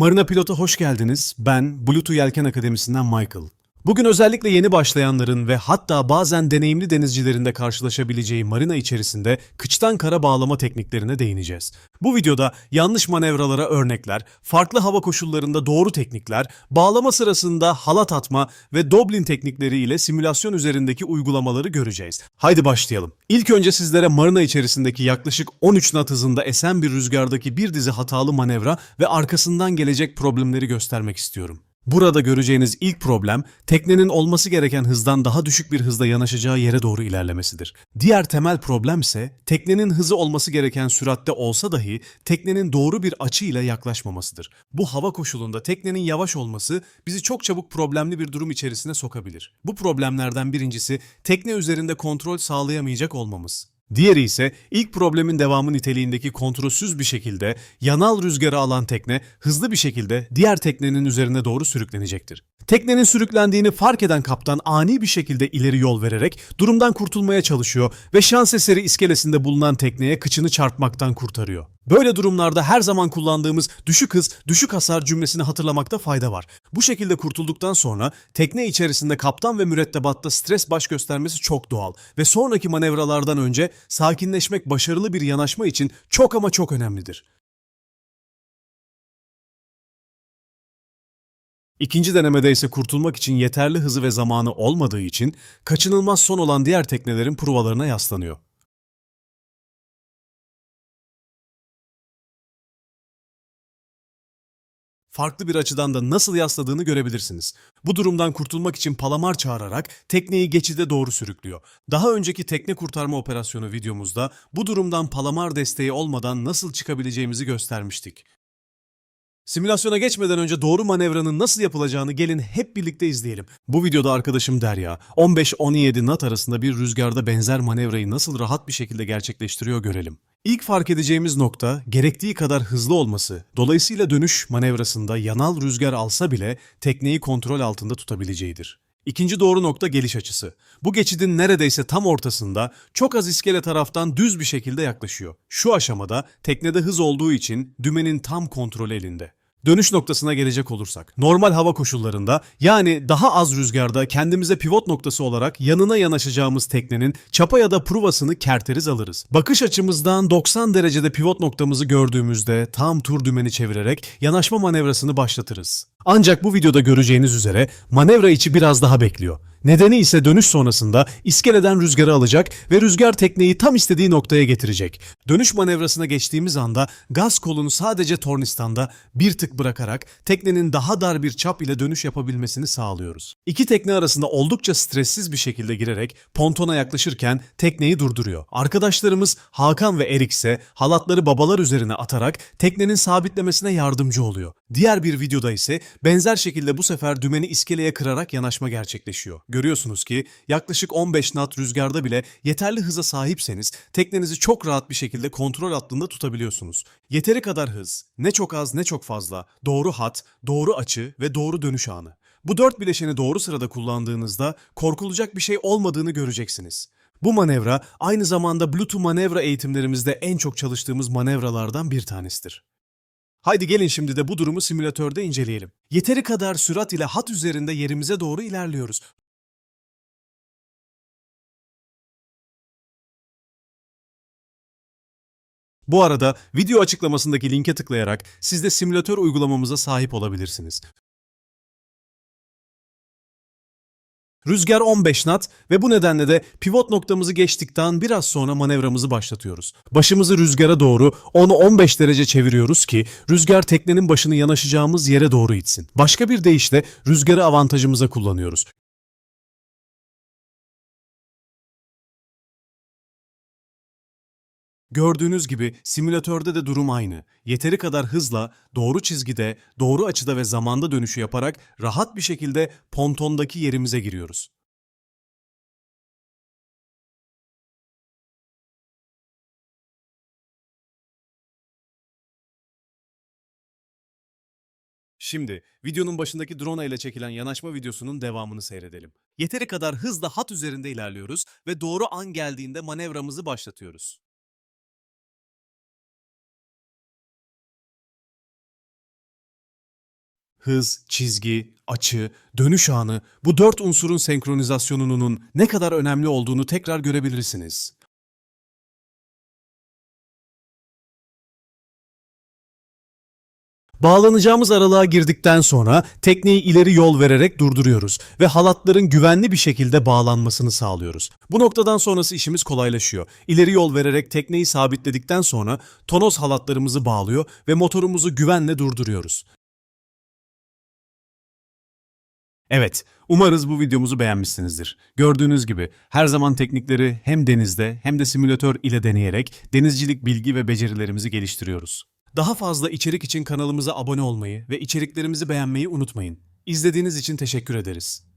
Marina Pilot'a hoş geldiniz. Ben Bluetooth Yelken Akademisi'nden Michael. Bugün özellikle yeni başlayanların ve hatta bazen deneyimli denizcilerin de karşılaşabileceği marina içerisinde kıçtan kara bağlama tekniklerine değineceğiz. Bu videoda yanlış manevralara örnekler, farklı hava koşullarında doğru teknikler, bağlama sırasında halat atma ve Doblin teknikleri ile simülasyon üzerindeki uygulamaları göreceğiz. Haydi başlayalım. İlk önce sizlere marina içerisindeki yaklaşık 13 knot hızında esen bir rüzgardaki bir dizi hatalı manevra ve arkasından gelecek problemleri göstermek istiyorum. Burada göreceğiniz ilk problem teknenin olması gereken hızdan daha düşük bir hızda yanaşacağı yere doğru ilerlemesidir. Diğer temel problem ise teknenin hızı olması gereken süratte olsa dahi teknenin doğru bir açı ile yaklaşmamasıdır. Bu hava koşulunda teknenin yavaş olması bizi çok çabuk problemli bir durum içerisine sokabilir. Bu problemlerden birincisi tekne üzerinde kontrol sağlayamayacak olmamız. Diğeri ise ilk problemin devamı niteliğindeki kontrolsüz bir şekilde yanal rüzgarı alan tekne hızlı bir şekilde diğer teknenin üzerine doğru sürüklenecektir. Teknenin sürüklendiğini fark eden kaptan ani bir şekilde ileri yol vererek durumdan kurtulmaya çalışıyor ve şans eseri iskelesinde bulunan tekneye kıçını çarpmaktan kurtarıyor. Böyle durumlarda her zaman kullandığımız düşük hız, düşük hasar cümlesini hatırlamakta fayda var. Bu şekilde kurtulduktan sonra tekne içerisinde kaptan ve mürettebatta stres baş göstermesi çok doğal ve sonraki manevralardan önce sakinleşmek başarılı bir yanaşma için çok ama çok önemlidir. İkinci denemede ise kurtulmak için yeterli hızı ve zamanı olmadığı için kaçınılmaz son olan diğer teknelerin provalarına yaslanıyor. Farklı bir açıdan da nasıl yasladığını görebilirsiniz. Bu durumdan kurtulmak için palamar çağırarak tekneyi geçide doğru sürüklüyor. Daha önceki tekne kurtarma operasyonu videomuzda bu durumdan palamar desteği olmadan nasıl çıkabileceğimizi göstermiştik. Simülasyona geçmeden önce doğru manevranın nasıl yapılacağını gelin hep birlikte izleyelim. Bu videoda arkadaşım Derya 15-17 knot arasında bir rüzgarda benzer manevrayı nasıl rahat bir şekilde gerçekleştiriyor görelim. İlk fark edeceğimiz nokta gerektiği kadar hızlı olması. Dolayısıyla dönüş manevrasında yanal rüzgar alsa bile tekneyi kontrol altında tutabileceğidir. İkinci doğru nokta geliş açısı. Bu geçidin neredeyse tam ortasında çok az iskele taraftan düz bir şekilde yaklaşıyor. Şu aşamada teknede hız olduğu için dümenin tam kontrolü elinde. Dönüş noktasına gelecek olursak, normal hava koşullarında yani daha az rüzgarda kendimize pivot noktası olarak yanına yanaşacağımız teknenin çapa ya da pruvasını kerteriz alırız. Bakış açımızdan 90 derecede pivot noktamızı gördüğümüzde tam tur dümeni çevirerek yanaşma manevrasını başlatırız. Ancak bu videoda göreceğiniz üzere manevra içi biraz daha bekliyor. Nedeni ise dönüş sonrasında iskeleden rüzgarı alacak ve rüzgar tekneyi tam istediği noktaya getirecek. Dönüş manevrasına geçtiğimiz anda gaz kolunu sadece tornistanda bir tık bırakarak teknenin daha dar bir çap ile dönüş yapabilmesini sağlıyoruz. İki tekne arasında oldukça stressiz bir şekilde girerek pontona yaklaşırken tekneyi durduruyor. Arkadaşlarımız Hakan ve Erik ise halatları babalar üzerine atarak teknenin sabitlemesine yardımcı oluyor. Diğer bir videoda ise benzer şekilde bu sefer dümeni iskeleye kırarak yanaşma gerçekleşiyor. Görüyorsunuz ki yaklaşık 15 knot rüzgarda bile yeterli hıza sahipseniz teknenizi çok rahat bir şekilde kontrol altında tutabiliyorsunuz. Yeteri kadar hız, ne çok az ne çok fazla, doğru hat, doğru açı ve doğru dönüş anı. Bu dört bileşeni doğru sırada kullandığınızda korkulacak bir şey olmadığını göreceksiniz. Bu manevra aynı zamanda Bluetooth manevra eğitimlerimizde en çok çalıştığımız manevralardan bir tanesidir. Haydi gelin şimdi de bu durumu simülatörde inceleyelim. Yeteri kadar sürat ile hat üzerinde yerimize doğru ilerliyoruz. Bu arada video açıklamasındaki linke tıklayarak siz de simülatör uygulamamıza sahip olabilirsiniz. Rüzgar 15 knot ve bu nedenle de pivot noktamızı geçtikten biraz sonra manevramızı başlatıyoruz. Başımızı rüzgara doğru onu 15 derece çeviriyoruz ki rüzgar teknenin başını yanaşacağımız yere doğru itsin. Başka bir deyişle rüzgarı avantajımıza kullanıyoruz. Gördüğünüz gibi simülatörde de durum aynı. Yeteri kadar hızla, doğru çizgide, doğru açıda ve zamanda dönüşü yaparak rahat bir şekilde pontondaki yerimize giriyoruz. Şimdi videonun başındaki drone ile çekilen yanaşma videosunun devamını seyredelim. Yeteri kadar hızla hat üzerinde ilerliyoruz ve doğru an geldiğinde manevramızı başlatıyoruz. Hız, çizgi, açı, dönüş anı bu dört unsurun senkronizasyonunun ne kadar önemli olduğunu tekrar görebilirsiniz. Bağlanacağımız aralığa girdikten sonra tekneyi ileri yol vererek durduruyoruz ve halatların güvenli bir şekilde bağlanmasını sağlıyoruz. Bu noktadan sonrası işimiz kolaylaşıyor. İleri yol vererek tekneyi sabitledikten sonra tonoz halatlarımızı bağlıyor ve motorumuzu güvenle durduruyoruz. Evet, umarız bu videomuzu beğenmişsinizdir. Gördüğünüz gibi her zaman teknikleri hem denizde hem de simülatör ile deneyerek denizcilik bilgi ve becerilerimizi geliştiriyoruz. Daha fazla içerik için kanalımıza abone olmayı ve içeriklerimizi beğenmeyi unutmayın. İzlediğiniz için teşekkür ederiz.